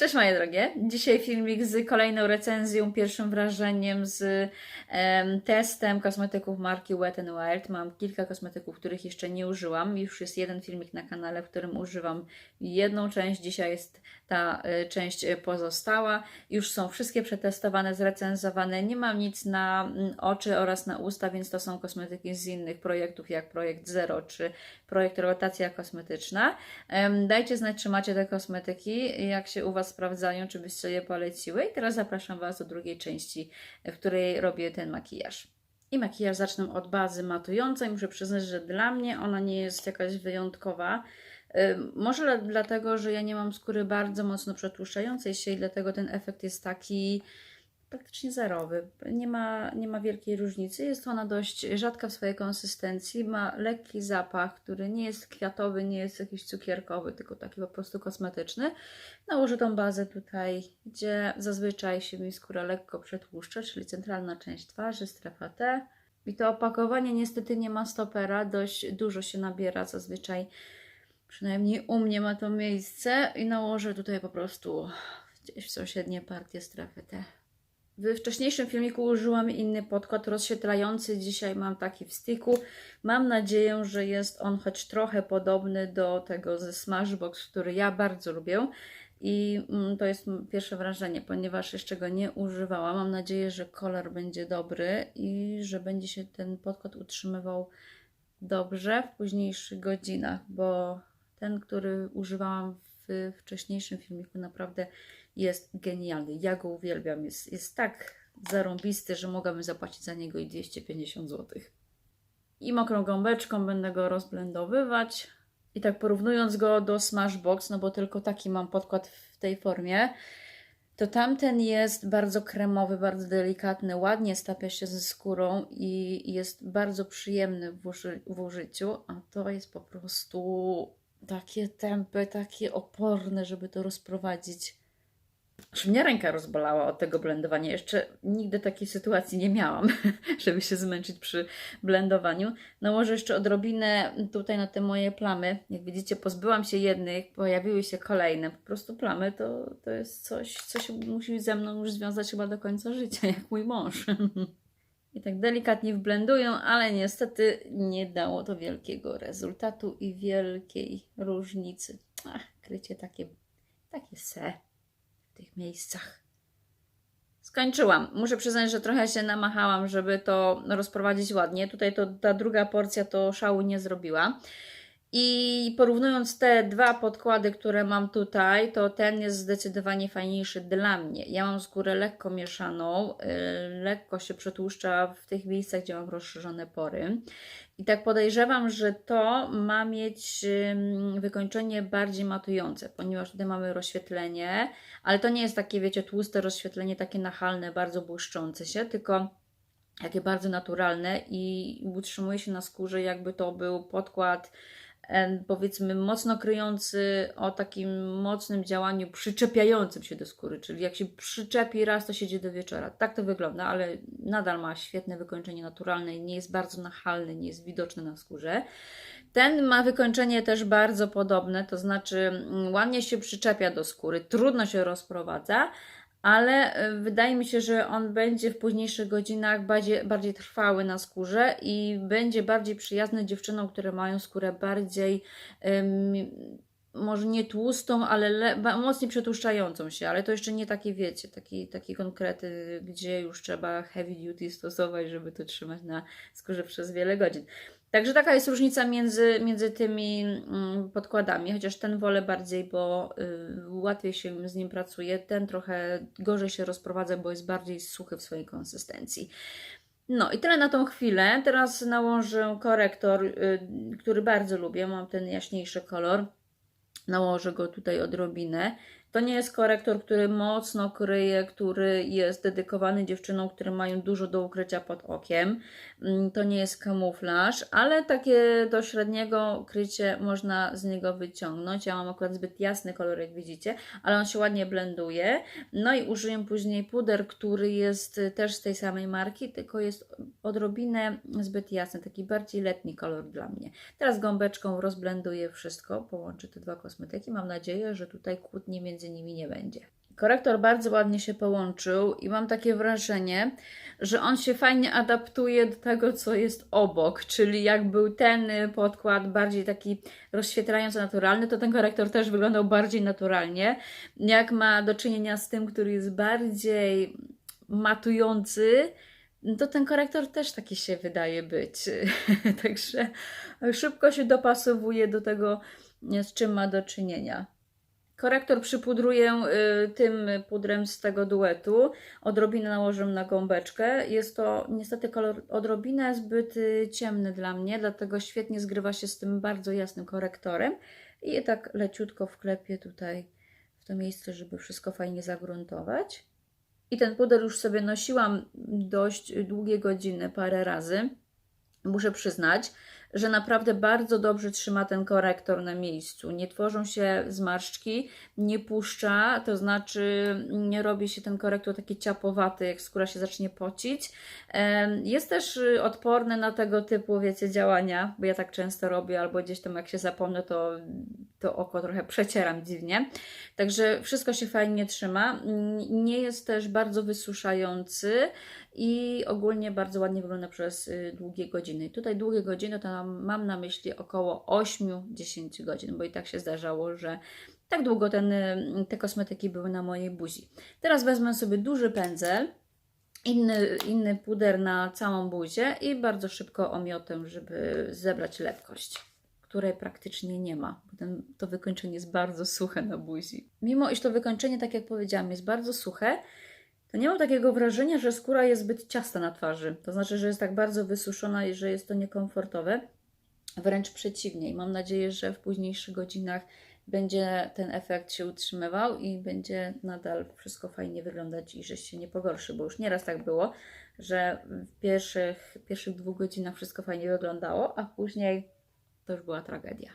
Cześć moje drogie. Dzisiaj filmik z kolejną recenzją, pierwszym wrażeniem z em, testem kosmetyków marki Wet n Wild. Mam kilka kosmetyków, których jeszcze nie użyłam. Już jest jeden filmik na kanale, w którym używam jedną część. Dzisiaj jest ta y, część pozostała. Już są wszystkie przetestowane, zrecenzowane. Nie mam nic na mm, oczy oraz na usta, więc to są kosmetyki z innych projektów, jak projekt Zero czy projekt Rotacja Kosmetyczna. Em, Dajcie znać, czy macie te kosmetyki, jak się u Was sprawdzają, czy byście je poleciły. I teraz zapraszam Was do drugiej części, w której robię ten makijaż. I makijaż zacznę od bazy matującej. Muszę przyznać, że dla mnie ona nie jest jakaś wyjątkowa. Może dlatego, że ja nie mam skóry bardzo mocno przetłuszczającej się i dlatego ten efekt jest taki praktycznie zerowy. Nie ma, nie ma wielkiej różnicy. Jest ona dość rzadka w swojej konsystencji. Ma lekki zapach, który nie jest kwiatowy, nie jest jakiś cukierkowy, tylko taki po prostu kosmetyczny. Nałożę tą bazę tutaj, gdzie zazwyczaj się mi skóra lekko przetłuszcza, czyli centralna część twarzy, strefa T. I to opakowanie niestety nie ma stopera, dość dużo się nabiera zazwyczaj. Przynajmniej u mnie ma to miejsce i nałożę tutaj po prostu gdzieś w sąsiednie partie strefy T. W wcześniejszym filmiku użyłam inny podkład rozświetlający, dzisiaj mam taki w styku. Mam nadzieję, że jest on choć trochę podobny do tego ze Smashbox, który ja bardzo lubię. I mm, to jest pierwsze wrażenie, ponieważ jeszcze go nie używałam. Mam nadzieję, że kolor będzie dobry i że będzie się ten podkład utrzymywał dobrze w późniejszych godzinach, bo ten, który używałam w wcześniejszym filmiku, naprawdę jest genialny. Ja go uwielbiam. Jest, jest tak zarąbisty, że mogłabym zapłacić za niego i 250 zł. I mokrą gąbeczką będę go rozblendowywać. I tak porównując go do Smashbox, no bo tylko taki mam podkład w tej formie, to tamten jest bardzo kremowy, bardzo delikatny, ładnie stapia się ze skórą i jest bardzo przyjemny w, uży, w użyciu, a to jest po prostu takie tępe, takie oporne, żeby to rozprowadzić. Aż mnie ręka rozbolała od tego blendowania. Jeszcze nigdy takiej sytuacji nie miałam, żeby się zmęczyć przy blendowaniu. Nałożę jeszcze odrobinę tutaj na te moje plamy. Jak widzicie, pozbyłam się jednych, pojawiły się kolejne. Po prostu plamy to, to jest coś, co się musi ze mną już związać chyba do końca życia, jak mój mąż. I tak delikatnie wblenduję, ale niestety nie dało to wielkiego rezultatu i wielkiej różnicy. Ach, krycie takie, takie se tych miejscach. Skończyłam. Muszę przyznać, że trochę się namachałam, żeby to rozprowadzić ładnie. Tutaj to ta druga porcja to szału nie zrobiła. I porównując te dwa podkłady, które mam tutaj, to ten jest zdecydowanie fajniejszy dla mnie. Ja mam skórę lekko mieszaną, yy, lekko się przetłuszcza w tych miejscach, gdzie mam rozszerzone pory. I tak podejrzewam, że to ma mieć wykończenie bardziej matujące, ponieważ tutaj mamy rozświetlenie, ale to nie jest takie, wiecie, tłuste rozświetlenie, takie nachalne, bardzo błyszczące się, tylko takie bardzo naturalne i utrzymuje się na skórze, jakby to był podkład powiedzmy mocno kryjący o takim mocnym działaniu przyczepiającym się do skóry, czyli jak się przyczepi raz, to siedzi do wieczora. Tak to wygląda, ale nadal ma świetne wykończenie naturalne nie jest bardzo nachalny, nie jest widoczny na skórze. Ten ma wykończenie też bardzo podobne, to znaczy mm, ładnie się przyczepia do skóry, trudno się rozprowadza, ale e, wydaje mi się, że on będzie w późniejszych godzinach bardziej, bardziej trwały na skórze i będzie bardziej przyjazny dziewczynom, które mają skórę bardziej, em, może nie tłustą, ale mocniej przetłuszczającą się, ale to jeszcze nie takie, wiecie, taki, takie konkrety, gdzie już trzeba heavy duty stosować, żeby to trzymać na skórze przez wiele godzin. Także taka jest różnica między, między tymi mm, podkładami, chociaż ten wolę bardziej, bo y, łatwiej się z nim pracuje. Ten trochę gorzej się rozprowadza, bo jest bardziej suchy w swojej konsystencji. No i tyle na tą chwilę. Teraz nałożę korektor, y, który bardzo lubię. Mam ten jaśniejszy kolor. Nałożę go tutaj odrobinę. To nie jest korektor, który mocno kryje, który jest dedykowany dziewczynom, które mają dużo do ukrycia pod okiem. Mm, To nie jest kamuflaż, ale takie do średniego krycie można z niego wyciągnąć. Ja mam akurat zbyt jasny kolor, jak widzicie, ale on się ładnie blenduje. No i użyję później puder, który jest też z tej samej marki, tylko jest odrobinę zbyt jasny, taki bardziej letni kolor dla mnie. Teraz gąbeczką rozblenduję wszystko, połączę te dwa kosmetyki. Mam nadzieję, że tutaj kłótni między nimi nie będzie. Korektor bardzo ładnie się połączył i mam takie wrażenie, że on się fajnie adaptuje do tego, co jest obok, czyli jak był ten podkład bardziej taki rozświetlający, naturalny, to ten korektor też wyglądał bardziej naturalnie. Jak ma do czynienia z tym, który jest bardziej matujący, to ten korektor też taki się wydaje być. Także szybko się dopasowuje do tego, z czym ma do czynienia. Korektor przypudruję y, tym pudrem z tego duetu. Odrobinę nałożę na gąbeczkę. Jest to niestety kolor odrobinę zbyt y, ciemny dla mnie, dlatego świetnie zgrywa się z tym bardzo jasnym korektorem. I tak leciutko wklepię tutaj w to miejsce, żeby wszystko fajnie zagruntować. I ten puder już sobie nosiłam dość długie godziny, parę razy. Muszę przyznać, że naprawdę bardzo dobrze trzyma ten korektor na miejscu. Nie tworzą się zmarszczki, nie puszcza, to znaczy nie robi się ten korektor taki ciapowaty, jak skóra się zacznie pocić. Jest też y, odporny na tego typu, wiecie, działania, bo ja tak często robię, albo gdzieś tam jak się zapomnę, to, to oko trochę przecieram dziwnie. Także wszystko się fajnie trzyma. Nie jest też bardzo wysuszający i ogólnie bardzo ładnie wygląda przez y, długie godziny. Tutaj długie godziny to mam na myśli około 8-10 godzin, bo i tak się zdarzało, że tak długo ten, y, te kosmetyki były na mojej buzi. Teraz wezmę sobie duży pędzel, inny, inny puder na całą buzię i bardzo szybko omiotę, żeby zebrać lekkość której praktycznie nie ma, bo ten, to wykończenie jest bardzo suche na buzi. Mimo iż to wykończenie, tak jak powiedziałam, jest bardzo suche, to nie mam takiego wrażenia, że skóra jest zbyt ciasta na twarzy. To znaczy, że jest tak bardzo wysuszona i że jest to niekomfortowe. Wręcz przeciwnie. I mam nadzieję, że w późniejszych godzinach będzie ten efekt się utrzymywał i będzie nadal wszystko fajnie wyglądać i że się nie pogorszy, bo już nieraz tak było, że w pierwszych, pierwszych dwóch godzinach wszystko fajnie wyglądało, a później to już była tragedia.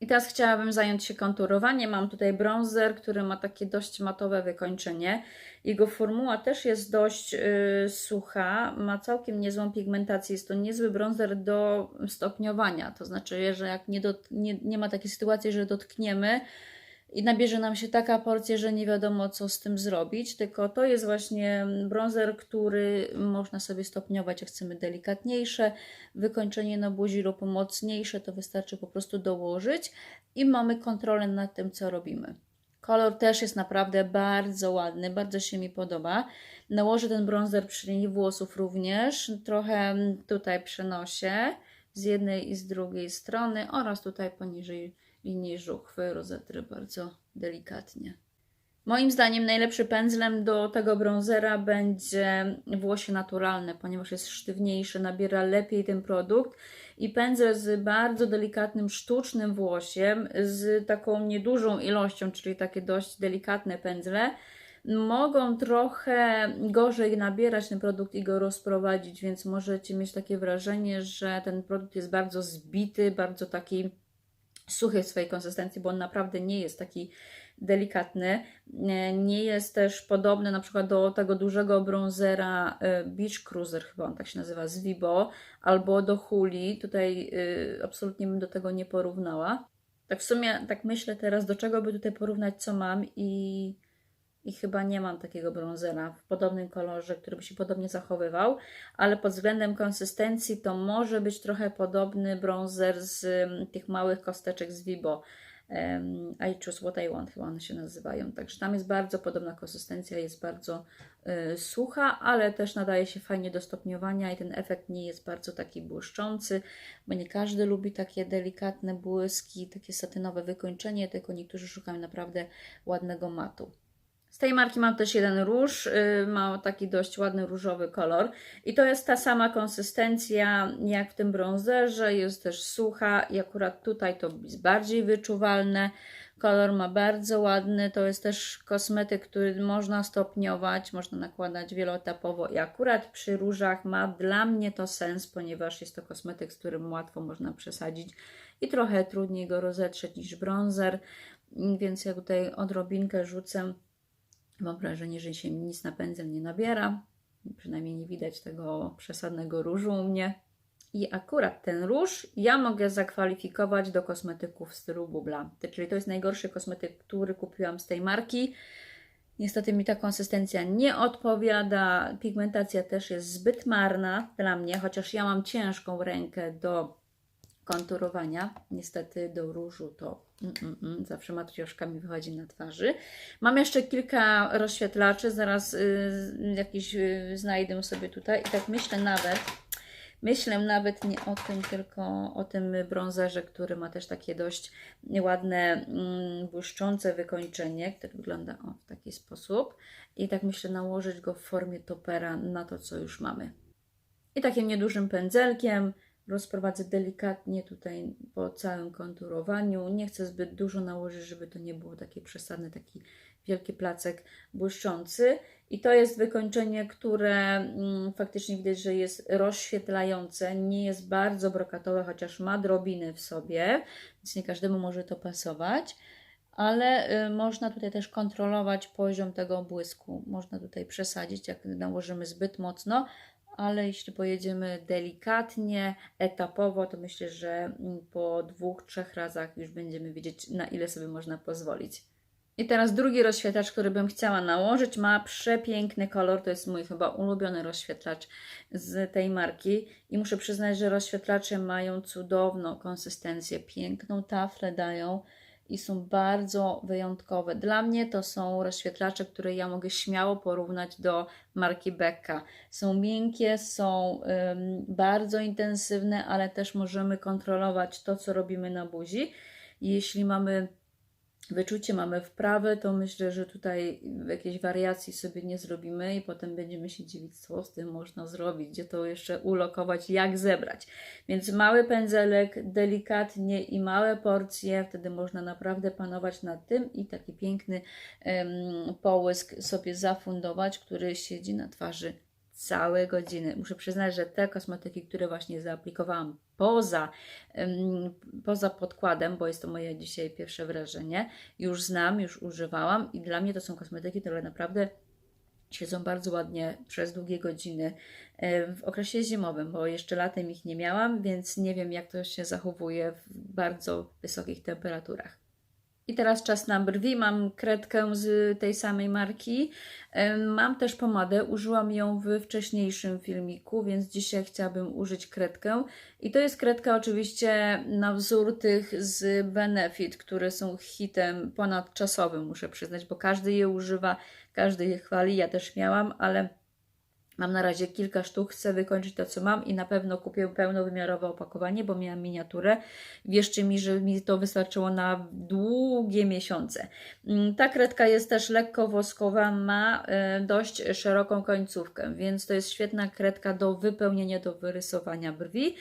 I teraz chciałabym zająć się konturowaniem. Mam tutaj bronzer, który ma takie dość matowe wykończenie. Jego formuła też jest dość yy, sucha, ma całkiem niezłą pigmentację. Jest to niezły bronzer do stopniowania. To znaczy, że jak nie, nie, nie ma takiej sytuacji, że dotkniemy, i nabierze nam się taka porcja, że nie wiadomo co z tym zrobić, tylko to jest właśnie bronzer, który można sobie stopniować, jak chcemy delikatniejsze wykończenie na buzi lub mocniejsze, to wystarczy po prostu dołożyć i mamy kontrolę nad tym, co robimy. Kolor też jest naprawdę bardzo ładny, bardzo się mi podoba. Nałożę ten bronzer przy linii włosów również, trochę tutaj przenoszę z jednej i z drugiej strony oraz tutaj poniżej linii żuchwy rozetrę bardzo delikatnie. Moim zdaniem najlepszy pędzlem do tego bronzera będzie włosie naturalne, ponieważ jest sztywniejszy, nabiera lepiej ten produkt i pędzel z bardzo delikatnym, sztucznym włosiem, z taką niedużą ilością, czyli takie dość delikatne pędzle, mogą trochę gorzej nabierać ten produkt i go rozprowadzić, więc możecie mieć takie wrażenie, że ten produkt jest bardzo zbity, bardzo taki suchy w swojej konsystencji, bo on naprawdę nie jest taki delikatny. Nie jest też podobny na przykład do tego dużego bronzera e, Beach Cruiser, chyba on tak się nazywa, z Vibo, albo do Huli. Tutaj e, absolutnie bym do tego nie porównała. Tak w sumie, tak myślę teraz, do czego by tutaj porównać, co mam i i chyba nie mam takiego bronzera w podobnym kolorze, który by się podobnie zachowywał, ale pod względem konsystencji to może być trochę podobny bronzer z um, tych małych kosteczek z Vibo. I choose what I want, chyba one się nazywają. Także tam jest bardzo podobna konsystencja, jest bardzo y, sucha, ale też nadaje się fajnie do stopniowania i ten efekt nie jest bardzo taki błyszczący, bo nie każdy lubi takie delikatne błyski, takie satynowe wykończenie, tylko niektórzy szukają naprawdę ładnego matu. Z tej marki mam też jeden róż, yy, ma taki dość ładny różowy kolor i to jest ta sama konsystencja jak w tym bronzerze, jest też sucha i akurat tutaj to jest bardziej wyczuwalne. Kolor ma bardzo ładny, to jest też kosmetyk, który można stopniować, można nakładać wieloetapowo i akurat przy różach ma dla mnie to sens, ponieważ jest to kosmetyk, z którym łatwo można przesadzić i trochę trudniej go rozetrzeć niż bronzer, więc ja tutaj odrobinkę rzucę Mam wrażenie, że się nic na pędzel nie nabiera. Przynajmniej nie widać tego przesadnego różu u mnie. I akurat ten róż ja mogę zakwalifikować do kosmetyków w stylu bubla. Czyli to jest najgorszy kosmetyk, który kupiłam z tej marki. Niestety mi ta konsystencja nie odpowiada. Pigmentacja też jest zbyt marna dla mnie, chociaż ja mam ciężką rękę do konturowania. Niestety do różu to mm, mm, mm, zawsze matrioszka mi wychodzi na twarzy. Mam jeszcze kilka rozświetlaczy, zaraz y, jakiś y, znajdę sobie tutaj i tak myślę nawet, Myślę nawet nie o tym, tylko o tym brązerze, który ma też takie dość ładne, mm, błyszczące wykończenie, które wygląda o, w taki sposób. I tak myślę nałożyć go w formie topera na to, co już mamy. I takim niedużym pędzelkiem rozprowadzę delikatnie tutaj po całym konturowaniu. Nie chcę zbyt dużo nałożyć, żeby to nie było takie przesadne, taki wielki placek błyszczący. I to jest wykończenie, które mm, faktycznie widać, że jest rozświetlające, nie jest bardzo brokatowe, chociaż ma drobiny w sobie, więc nie każdemu może to pasować. Ale y, można tutaj też kontrolować poziom tego błysku. Można tutaj przesadzić, jak nałożymy zbyt mocno, ale jeśli pojedziemy delikatnie, etapowo, to myślę, że po dwóch, trzech razach już będziemy wiedzieć, na ile sobie można pozwolić. I teraz drugi rozświetlacz, który bym chciała nałożyć, ma przepiękny kolor. To jest mój chyba ulubiony rozświetlacz z tej marki. I muszę przyznać, że rozświetlacze mają cudowną konsystencję, piękną taflę dają i są bardzo wyjątkowe. Dla mnie to są rozświetlacze, które ja mogę śmiało porównać do marki Becca. Są miękkie, są bardzo intensywne, ale też możemy kontrolować to, co robimy na buzi. Jeśli mamy wyczucie mamy wprawę, to myślę, że tutaj jakiejś wariacji sobie nie zrobimy i potem będziemy się dziwić, co z tym można zrobić, gdzie to jeszcze ulokować, jak zebrać. Więc mały pędzelek, delikatnie i małe porcje, wtedy można naprawdę panować nad tym i taki piękny um, połysk sobie zafundować, który siedzi na twarzy całe godziny. Muszę przyznać, że te kosmetyki, które właśnie zaaplikowałam poza, poza podkładem, bo jest to moje dzisiaj pierwsze wrażenie, już znam, już używałam i dla mnie to są kosmetyki, które naprawdę siedzą bardzo ładnie przez długie godziny e, w okresie zimowym, bo jeszcze latem ich nie miałam, więc nie wiem, jak to się zachowuje w bardzo wysokich temperaturach. I teraz czas na brwi. Mam kredkę z tej samej marki. Mam też pomadę. Użyłam ją w wcześniejszym filmiku, więc dzisiaj chciałabym użyć kredkę. I to jest kredka oczywiście na wzór tych z Benefit, które są hitem ponadczasowym, muszę przyznać, bo każdy je używa, każdy je chwali. Ja też miałam, ale Mam na razie kilka sztuk, chcę wykończyć to, co mam i na pewno kupię pełnowymiarowe opakowanie, bo miałam miniaturę. Wierzcie mi, że mi to wystarczyło na długie miesiące. Mm, ta kredka jest też lekko woskowa, ma e, dość szeroką końcówkę, więc to jest świetna kredka do wypełnienia, do wyrysowania brwi.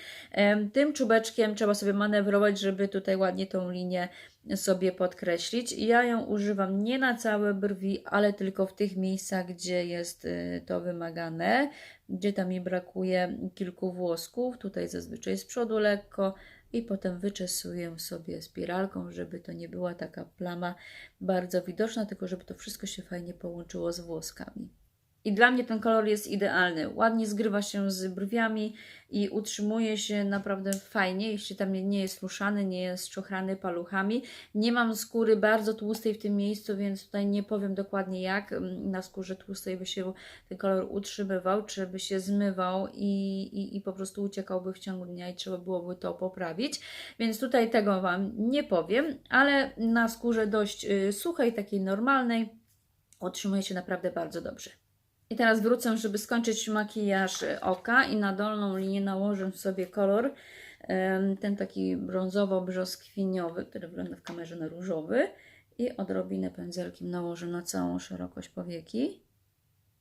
Tym czubeczkiem trzeba sobie manewrować, żeby tutaj ładnie tą linię sobie podkreślić. Ja ją używam nie na całe brwi, ale tylko w tych miejscach, gdzie jest y, to wymagane, gdzie tam mi brakuje kilku włosków. Tutaj zazwyczaj z przodu lekko i potem wyczesuję sobie spiralką, żeby to nie była taka plama bardzo widoczna, tylko żeby to wszystko się fajnie połączyło z włoskami. I dla mnie ten kolor jest idealny. Ładnie zgrywa się z brwiami i utrzymuje się naprawdę fajnie, jeśli tam nie jest ruszany, nie jest czochrany paluchami. Nie mam skóry bardzo tłustej w tym miejscu, więc tutaj nie powiem dokładnie jak na skórze tłustej by się ten kolor utrzymywał, czy by się zmywał i, i, i po prostu uciekałby w ciągu dnia i trzeba byłoby to poprawić. Więc tutaj tego Wam nie powiem, ale na skórze dość y, suchej, takiej normalnej utrzymuje się naprawdę bardzo dobrze. I teraz wrócę, żeby skończyć makijaż oka i na dolną linię nałożę sobie kolor ten taki brązowo-brzoskwiniowy, który wygląda w kamerze na różowy i odrobinę pędzelkiem nałożę na całą szerokość powieki.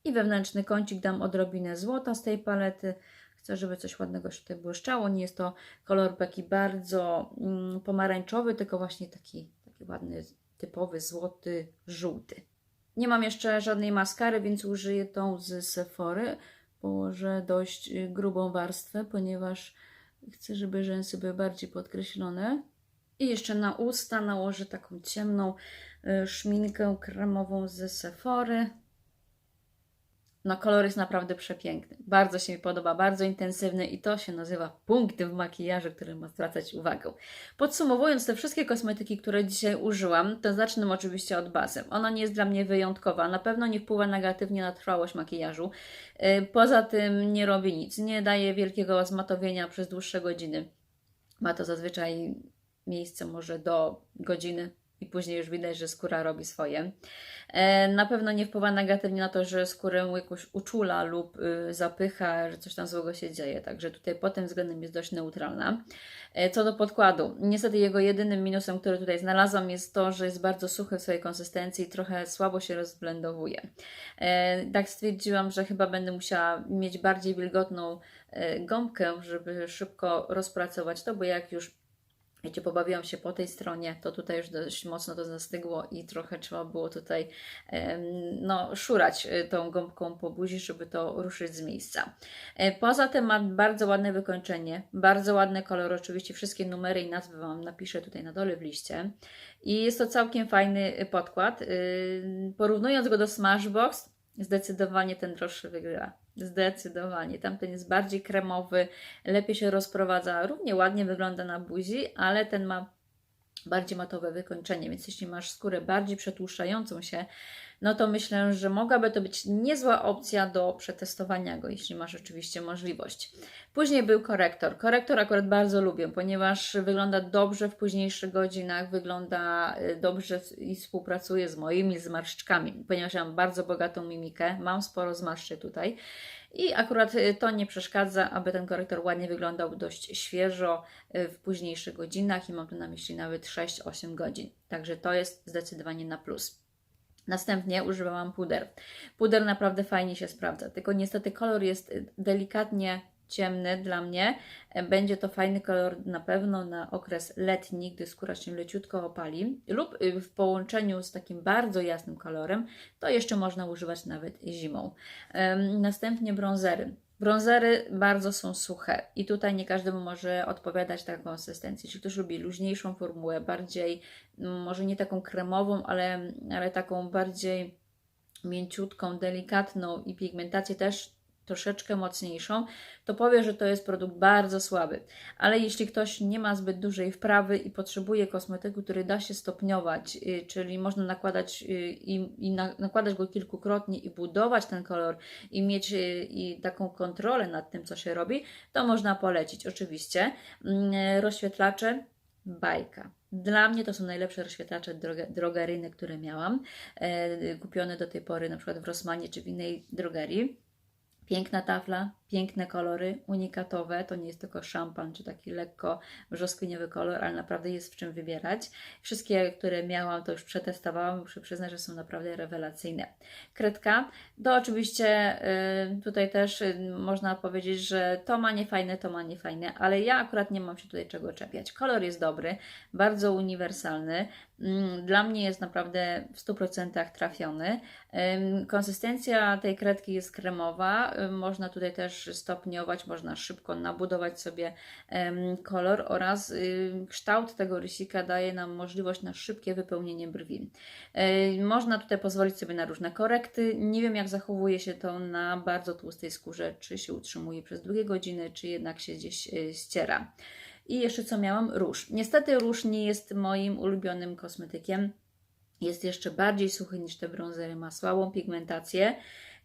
I wewnętrzny kącik dam odrobinę złota z tej palety. Chcę, żeby coś ładnego się tutaj błyszczało. Nie jest to kolor taki bardzo mm, pomarańczowy, tylko właśnie taki, taki ładny, typowy, złoty, żółty. Nie mam jeszcze żadnej maskary, więc użyję tą z Sephory. Położę dość y, grubą warstwę, ponieważ chcę, żeby rzęsy były bardziej podkreślone. I jeszcze na usta nałożę taką ciemną y, szminkę kremową z Sephory. No kolor jest naprawdę przepiękny. Bardzo się mi podoba, bardzo intensywny i to się nazywa punkt w makijażu, który ma zwracać uwagę. Podsumowując te wszystkie kosmetyki, które dzisiaj użyłam, to zacznę oczywiście od bazy. Ona nie jest dla mnie wyjątkowa, na pewno nie wpływa negatywnie na trwałość makijażu. Yy, Poza tym nie robi nic, nie daje wielkiego zmatowienia przez dłuższe godziny. Ma to zazwyczaj miejsce może do godziny i później już widać, że skóra robi swoje. E, Na pewno nie wpływa negatywnie na to, że skórę jakoś uczula lub y, zapycha, że coś tam złego się dzieje. Także tutaj pod tym względem jest dość neutralna. E, Co do podkładu, niestety jego jedynym minusem, który tutaj znalazłam, jest to, że jest bardzo suchy w swojej konsystencji i trochę słabo się rozblendowuje. E, Tak stwierdziłam, że chyba będę musiała mieć bardziej wilgotną gąbkę, żeby szybko rozpracować to, bo jak już Wiecie, pobawiłam się po tej stronie, to tutaj już dość mocno to zastygło i trochę trzeba było tutaj no, szurać e, tą gąbką po buzi, żeby to ruszyć z miejsca. E, Poza tym ma bardzo ładne wykończenie, bardzo ładny kolor, oczywiście wszystkie numery i nazwy Wam napiszę tutaj na dole w liście. I jest to całkiem fajny e, podkład. Porównując go do Smashbox, zdecydowanie ten droższy wygrywa. Zdecydowanie. Tamten jest bardziej kremowy, lepiej się rozprowadza, równie ładnie wygląda na buzi, ale ten ma bardziej matowe wykończenie, więc jeśli masz skórę bardziej przetłuszczającą się, no to myślę, że mogłaby to być niezła opcja do przetestowania go, jeśli masz oczywiście możliwość. Później był korektor. Korektor akurat bardzo lubię, ponieważ wygląda dobrze w późniejszych godzinach, wygląda y, dobrze i współpracuje z moimi zmarszczkami, ponieważ ja mam bardzo bogatą mimikę, mam sporo zmarszczy tutaj. I akurat y, to nie przeszkadza, aby ten korektor ładnie wyglądał dość świeżo y, w późniejszych godzinach i mam tu na myśli nawet 6-8 godzin. Także to jest zdecydowanie na plus. Następnie używałam puder. Puder naprawdę fajnie się sprawdza, tylko niestety kolor jest delikatnie ciemny dla mnie. Będzie to fajny kolor na pewno na okres letni, gdy skóra się leciutko opali, lub w połączeniu z takim bardzo jasnym kolorem, to jeszcze można używać nawet zimą. Następnie brązery. Brązery bardzo są suche i tutaj nie każdemu może odpowiadać taka konsystencja. Jeśli ktoś lubi luźniejszą formułę, bardziej, mm, może nie taką kremową, ale, ale taką bardziej mięciutką, delikatną i pigmentację też troszeczkę mocniejszą, to powie, że to jest produkt bardzo słaby. Ale jeśli ktoś nie ma zbyt dużej wprawy i potrzebuje kosmetyku, który da się stopniować, yy, czyli można nakładać yy, i, i na, nakładać go kilkukrotnie i budować ten kolor i mieć yy, i taką kontrolę nad tym, co się robi, to można polecić oczywiście. Yy, Rozświetlacze bajka. Dla mnie to są najlepsze rozświetlacze droge, drogeryjne, które miałam, e, kupione do tej pory na przykład w Rossmanie czy w innej drogerii. Piękna tafla, piękne kolory, unikatowe. To nie jest tylko szampan czy taki lekko brzoskwiniowy kolor, ale naprawdę jest w czym wybierać. Wszystkie, które miałam, to już przetestowałam. Muszę przyznać, że są naprawdę rewelacyjne. Kredka, to oczywiście y, tutaj też y, można powiedzieć, że to ma niefajne, to ma niefajne, ale ja akurat nie mam się tutaj czego czepiać. Kolor jest dobry, bardzo uniwersalny. Mm, Dla mnie jest naprawdę w 100% trafiony. Konsystencja tej kredki jest kremowa. Ym, Można tutaj też stopniować, można szybko nabudować sobie kolor oraz ym, kształt tego rysika daje nam możliwość na szybkie wypełnienie brwi. Ym, Można tutaj pozwolić sobie na różne korekty. Nie wiem, jak zachowuje się to na bardzo tłustej skórze, czy się utrzymuje przez długie godziny, czy jednak się gdzieś y, ściera. I jeszcze co miałam? Róż. Niestety róż nie jest moim ulubionym kosmetykiem. Jest jeszcze bardziej suchy niż te brązery, ma słabą pigmentację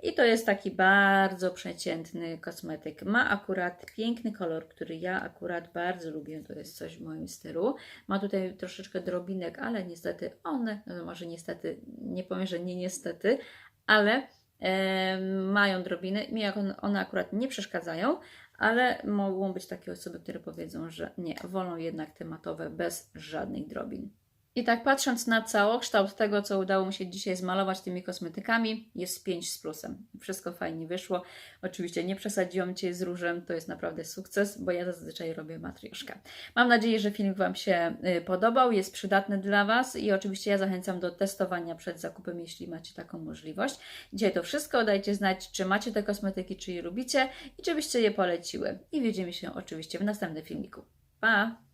i to jest taki bardzo przeciętny kosmetyk. Ma akurat piękny kolor, który ja akurat bardzo lubię, to jest coś w moim stylu. Ma tutaj troszeczkę drobinek, ale niestety one, no może niestety, nie powiem, że nie niestety, ale e, mają drobiny. Mi one, akurat nie przeszkadzają, ale mogą być takie osoby, które powiedzą, że nie, wolą jednak te matowe bez żadnych drobin. I tak patrząc na całokształt tego, co udało mi się dzisiaj zmalować tymi kosmetykami, jest 5 z plusem. Wszystko fajnie wyszło. Oczywiście nie przesadziłam Cię z różem, to jest naprawdę sukces, bo ja zazwyczaj robię matrioszkę. Mam nadzieję, że film Wam się y, podobał, jest przydatny dla Was i oczywiście ja zachęcam do testowania przed zakupem, jeśli macie taką możliwość. Dzisiaj to wszystko, dajcie znać, czy macie te kosmetyki, czy je lubicie i czy byście je poleciły. I widzimy się oczywiście w następnym filmiku. Pa!